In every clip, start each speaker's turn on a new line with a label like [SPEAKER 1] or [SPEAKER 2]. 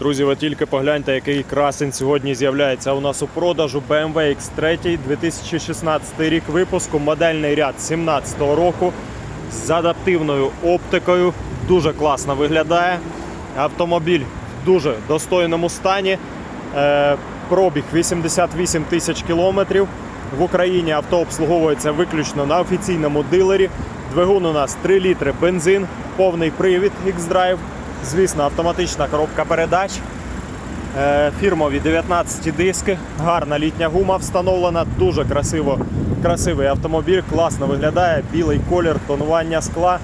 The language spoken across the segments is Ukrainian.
[SPEAKER 1] Друзі, ви тільки погляньте, який красень сьогодні з'являється у нас у продажу. BMW X3 2016 рік випуску, модельний ряд 2017 року з адаптивною оптикою. Дуже класно виглядає. Автомобіль в дуже достойному стані. Е, Пробіг 88 тисяч кілометрів. В Україні авто обслуговується виключно на офіційному дилері. Двигун у нас 3 літри бензин, повний привід X-Drive. Звісно, автоматична коробка передач. Е, Фірмові 19 диски, гарна літня гума встановлена, дуже красиво, красивий автомобіль, класно виглядає, білий колір, тонування скла.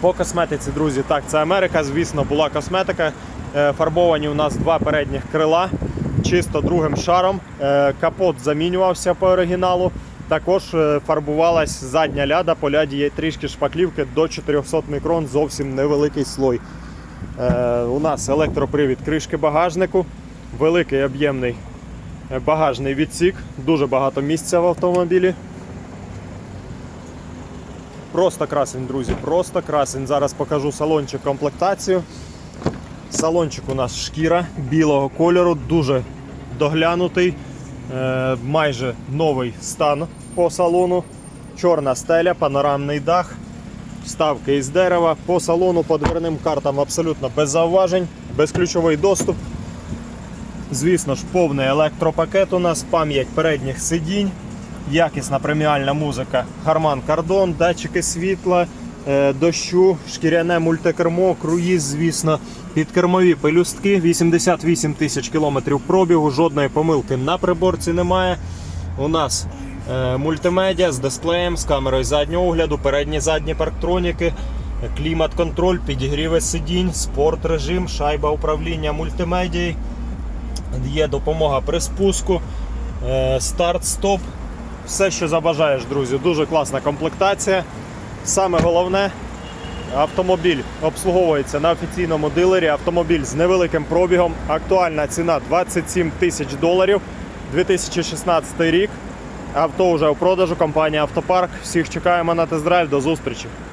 [SPEAKER 1] По косметиці, друзі, так, це Америка, звісно, була косметика. Е, Фарбовані у нас два передніх крила, чисто другим шаром. Е, Капот замінювався по оригіналу. Також е, фарбувалась задня ляда, по ляді є трішки шпаклівки до 400 мікрон, зовсім невеликий слой. Е, У нас електропривід кришки багажнику, великий об'ємний е, багажний відсік, дуже багато місця в автомобілі. Просто красень, друзі, просто красень. Зараз покажу салончик комплектацію. Салончик у нас шкіра білого кольору, дуже доглянутий, майже новий стан по салону. Чорна стеля, панорамний дах, вставки із дерева. По салону по дверним картам абсолютно без зауважень, безключовий доступ. Звісно ж, повний електропакет у нас, пам'ять передніх сидінь, якісна преміальна музика, Harman Kardon, датчики світла, е, дощу, шкіряне мультикермо, круїз, звісно, підкермові пелюстки, 88 тисяч кілометрів пробігу, жодної помилки на приборці немає. У нас е, мультимедіа з дисплеєм, з камерою заднього огляду, передні задні парктроніки, клімат-контроль, підігріви сидінь, спорт режим, шайба управління мультимедією. Є допомога при спуску, е, старт-стоп. Все, що забажаєш, друзі. Дуже класна комплектація. Саме головне, автомобіль обслуговується на офіційному дилері. Автомобіль з невеликим пробігом. Актуальна ціна 27 тисяч доларів. 2016 рік. Авто вже у продажу. Компанія Автопарк. Всіх чекаємо на тест-драйв. До зустрічі.